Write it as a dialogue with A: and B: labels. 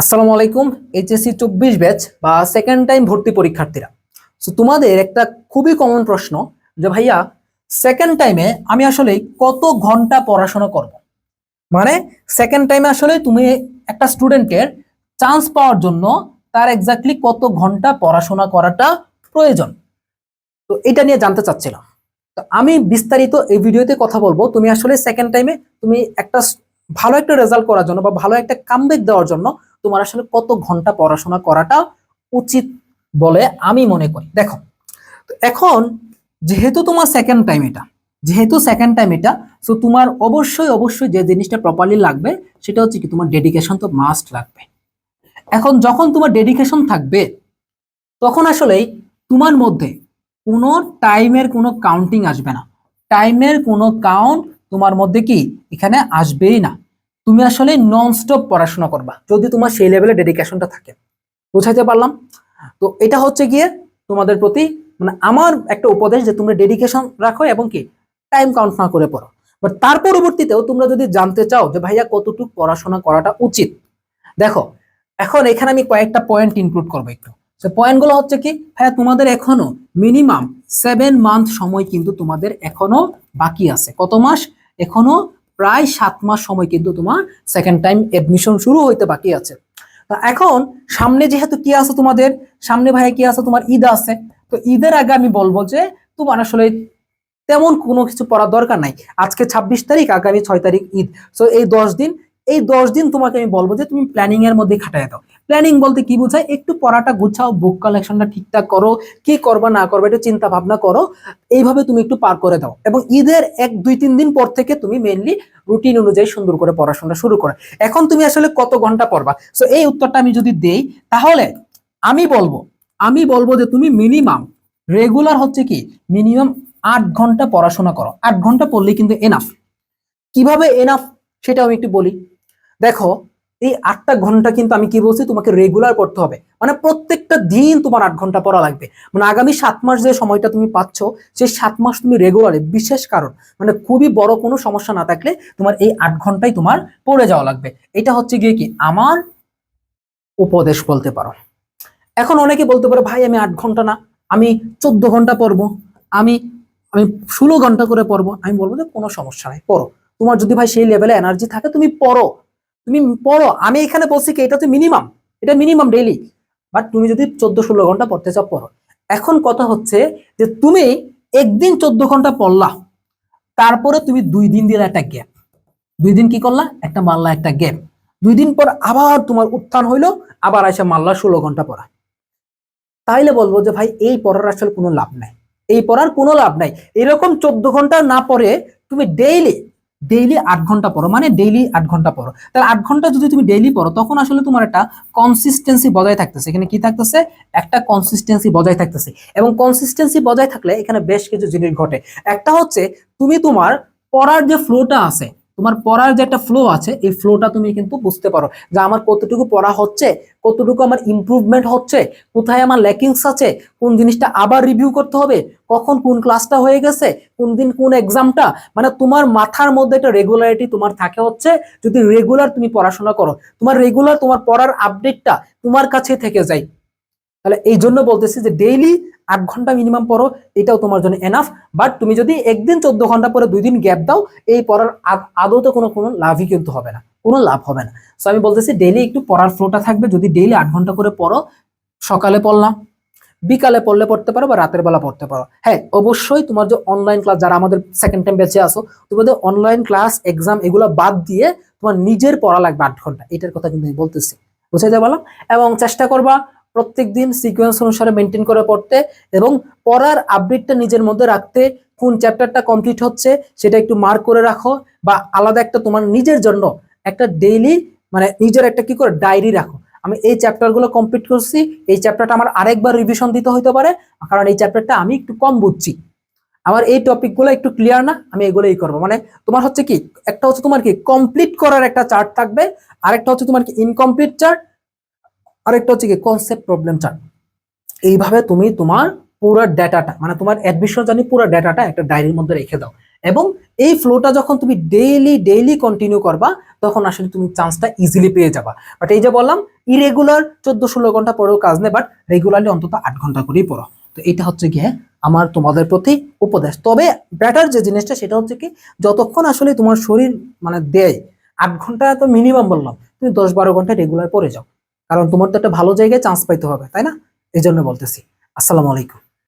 A: আসসালামু আলাইকুম, এইচএসসি চব্বিশ ব্যাচ বা সেকেন্ড টাইম ভর্তি পরীক্ষার্থীরা। সো তোমাদের একটা খুবই কমন প্রশ্ন যে, ভাইয়া সেকেন্ড টাইমে আমি আসলে কত ঘণ্টা পড়াশোনা করব? মানে সেকেন্ড টাইমে আসলে তুমি একটা স্টুডেন্টের চান্স পাওয়ার জন্য তার এক্স্যাক্টলি কত ঘণ্টা পড়াশোনা করাটা প্রয়োজন। তো, এটা নিয়ে জানতে চাচ্ছিলাম। তো, আমি বিস্তারিত এই ভিডিওতে কথা বলব। তুমি আসলে সেকেন্ড টাইমে তুমি একটা ভালো একটা রেজাল্ট করার জন্য বা ভালো একটা কামব্যাক দেওয়ার জন্য তোমার আসলে কত ঘণ্টা পড়াশোনা করাটা উচিত বলে আমি মনে করি। দেখো এখন যেহেতু তোমার সেকেন্ড টাইম এটা, যেহেতু সেকেন্ড টাইম এটা সো তোমার অবশ্যই অবশ্যই যে জিনিসটা প্রপারলি লাগবে, সেটা হচ্ছে কি তোমার ডেডিকেশন তো মাস্ট লাগবে। এখন যখন তোমার ডেডিকেশন থাকবে, তখন আসলেই তোমার মধ্যে কোনো টাইমের কোনো কাউন্টিং আসবে না। টাইমের কোনো কাউন্ট তোমার মধ্যে কি? এখানে আসবেই না। তুমি আসলে নন স্টপ পড়াশোনা করবা, যদি তোমার সেই লেভেলে ডেডিকেশনটা থাকে। বুঝাইতে পারলাম? তো এটা হচ্ছে গিয়ে তোমাদের প্রতি মানে আমার একটা উপদেশ যে তোমরা ডেডিকেশন রাখো এবং কি টাইম কাউন্ট না করে পড়ো। বাট তার পরবর্তীতেও তোমরা যদি জানতে চাও যে ভাইয়া কতটুকু পড়াশোনা করাটা উচিত, দেখো, এখন এখানে আমি কয়েকটা পয়েন্ট ইনক্লুড করব একটু। সে পয়েন্টগুলো হচ্ছে কি হ্যাঁ তোমাদের এখনও মিনিমাম সেভেন মান্থ সময় কিন্তু তোমাদের এখনও বাকি আছে। কত মাস? এখনও প্রায় সাত মাস সময় কিন্তু তোমার সেকেন্ড টাইম এডমিশন শুরু হইতে বাকি আছে। এখন সামনে যেহেতু কি আছে তোমাদের? সামনে ভাইয়া কি আছে? তোমার ঈদ আছে। তো ঈদের আগে আমি বলব যে তোমার আসলে তেমন কোনো কিছু পড়ার দরকার নাই। আজকে ছাব্বিশ তারিখ, আগামী ছয় তারিখ ঈদ। সো এই দশ দিন এই দশ দিন তোমাকে আমি বলব যে তুমি প্ল্যানিং এর মধ্যে খাটায় দাও। প্ল্যানিং বলতে কি বোঝায়? একটু পড়াটা গুছাও বুক কালেকশনটা ঠিকঠাক করো, কি করবা, না করবা একটু চিন্তা ভাবনা করো, এইভাবে তুমি একটু পার করে দাও। এবং ঈদের এক, দুই, তিন দিন পর থেকে তুমি মেনলি রুটিন অনুযায়ী সুন্দর করে পড়াশোনা শুরু করো। এখন তুমি আসলে কত ঘণ্টা পড়বা? সো এই উত্তরটা আমি যদি দেই, তাহলে আমি বলব আমি বলব যে তুমি মিনিমাম রেগুলার হচ্ছে কি মিনিমাম আট ঘণ্টা পড়াশোনা করো। আট ঘণ্টা পড়লেই কিন্তু এনাফ কীভাবে এনাফ সেটা আমি একটু বলি। দেখো, এই আটটা ঘণ্টা কিন্তু আমি কি বলছি, তোমাকে রেগুলার করতে হবে। মানে প্রত্যেকটা দিন তোমার আট ঘণ্টা পড়া লাগবে। মানে আগামী সাত মাস যে সময়টা তুমি পাচ্ছ সেই সাত মাস তুমি রেগুলারে বিশেষ কারণ মানে খুবই বড় কোনো সমস্যা না থাকলে তোমার এই আট ঘন্টাই তোমার পড়ে যাওয়া লাগবে। এটা হচ্ছে গিয়ে কি, আমার উপদেশ বলতে পারো। এখন অনেকে বলতে পারে, ভাই, আমি আট ঘণ্টা না, আমি চোদ্দ ঘণ্টা পড়ব, আমি আমি ষোলো ঘণ্টা করে পড়ব। আমি বলব যে, কোনো সমস্যা নাই, পড়ো। তোমার যদি ভাই সেই লেভেলে এনার্জি থাকে, তুমি পড়ো। তুমি পড়ো, আমি এখানে বলছি কি, এটা তো মিনিমাম এটা মিনিমাম ডেইলি বাট তুমি যদি চোদ্দ ষোলো ঘণ্টা পড়তে চাও, পড়ো। এখন কথা হচ্ছে যে তুমি একদিন চোদ্দ ঘণ্টা পড়লা, তারপরে তুমি দুই দিন দিলে একটা গ্যাপ দুই দিন কি করলা? একটা মারলা একটা গ্যাপ দুই দিন পর আবার তোমার উত্থান হইল, আবার এসে মারলা ষোলো ঘণ্টা পড়া। তাইলে বলব যে ভাই, এই পড়ার আসলে কোনো লাভ নাই। এই পড়ার কোনো লাভ নাই। এরকম চোদ্দ ঘণ্টা না পড়ে তুমি ডেইলি ডেইলি আট ঘণ্টা পড়ো মানে ডেইলি আট ঘণ্টা পড়ো। তাহলে আট ঘণ্টা যদি তুমি ডেইলি পড়ো, তখন আসলে তোমার একটা কনসিস্টেন্সি বজায় থাকতেছে। এখানে কি থাকতেছে? একটা কনসিস্টেন্সি বজায় থাকতেছে। এবং কনসিস্টেন্সি বজায় থাকলে এখানে বেশ কিছু জিনিস ঘটে। একটা হচ্ছে, তুমি তোমার পড়ার যে ফ্লোটা আছে তোমার পড়ার যে একটা ফ্লো আছে, এই ফ্লোটা তুমি কিন্তু বুঝতে পারো যে আমার কতটুকু পড়া হচ্ছে, কতটুকু আমার ইমপ্রুভমেন্ট হচ্ছে, কোথায় আমার ল্যাকিংস আছে, কোন জিনিসটা আবার রিভিউ করতে হবে, কখন কোন ক্লাসটা হয়ে গেছে, কোন দিন কোন এক্সামটা মানে তোমার মাথার মধ্যে একটা রেগুলারিটি তোমার থাকে হচ্ছে, যদি রেগুলার তুমি পড়াশোনা করো, তোমার রেগুলার তোমার পড়ার আপডেটটা তোমার কাছে থেকে যায়। তাহলে এই জন্য বলতেছি যে ডেইলি আট ঘণ্টা মিনিমাম পড়ো, এটাও তোমার জন্য এনাফ বাট তুমি যদি একদিন চোদ্দ ঘণ্টা পরে দুই দিন গ্যাপ দাও, এই পড়ার আদ- আদৌতে কোনো কোনো লাভই কিন্তু হবে না, কোনো লাভ হবে না। সো আমি বলতেছি ডেইলি একটু পড়ার ফ্লোটা থাকবে, যদি ডেইলি আট ঘণ্টা করে পড়ো, সকালে পড়লাম, বিকালে পড়লে পড়তে পারো বা রাতের বেলা পড়তে পারো। হ্যাঁ অবশ্যই তোমার যে অনলাইন ক্লাস যারা আমাদের সেকেন্ড টাইম বেঁচে আসো তোমাদের অনলাইন ক্লাস এক্সাম এগুলো বাদ দিয়ে তোমার নিজের পড়া লাগবে আট ঘণ্টা। এটার কথা কিন্তু আমি বলতেছি। বুঝাইতে পারলাম? এবং চেষ্টা করবা প্রত্যেক দিন সিকোয়েন্স অনুসারে মেনটেন করে পড়তে এবং পড়ার আপডেটটা নিজের মধ্যে রাখতে কোন চ্যাপ্টারটা কমপ্লিট হচ্ছে সেটা একটু মার্ক করে রাখো বা আলাদা একটা তোমার নিজের জন্য একটা ডেইলি মানে নিজের একটা কি করে ডায়েরি রাখো। আমি এই চ্যাপ্টারগুলো কমপ্লিট করছি, এই চ্যাপ্টারটা আমার আরেকবার রিভিশন দিতে হইতে পারে, কারণ এই চ্যাপ্টারটা আমি একটু কম বুঝছি। আমার এই টপিকগুলো একটু ক্লিয়ার না, আমি এগুলোই করব। মানে তোমার হচ্ছে কি, একটা হচ্ছে তোমার কি কমপ্লিট করার একটা চার্ট থাকবে, আরেকটা হচ্ছে তোমার কি ইনকমপ্লিট চার্ট আরেকটা হচ্ছে কি কনসেপ্ট প্রবলেম চার্ট এইভাবে তুমি তোমার পুরো ডেটাটা মানে তোমার অ্যাডমিশন জানি পুরো ডেটাটা একটা ডায়েরির মধ্যে রেখে দাও। এবং এই ফ্লোটা যখন তুমি ডেইলি ডেইলি কন্টিনিউ করবা, তখন আসলে তুমি চান্সটা ইজিলি পেয়ে যাবা। বাট এই যে বললাম ইরেগুলার চোদ্দ ষোলো ঘণ্টা পরেও কাজ নেই বাট রেগুলারলি অন্তত আট ঘণ্টা করেই পড়ো। তো এটা হচ্ছে গিয়ে আমার তোমাদের প্রতি উপদেশ। তবে ব্যাটার যে জিনিসটা, সেটা হচ্ছে কি, যতক্ষণ আসলে তোমার শরীর মানে দেয়, আট ঘণ্টা তো মিনিমাম বললাম, তুমি দশ বারো ঘণ্টা রেগুলার পড়ে যাও। কারণ তোমার তো একটা ভালো জায়গায় চান্স পাইতে হবে, তাই না? এই জন্য বলতেছি। আসসালামু আলাইকুম।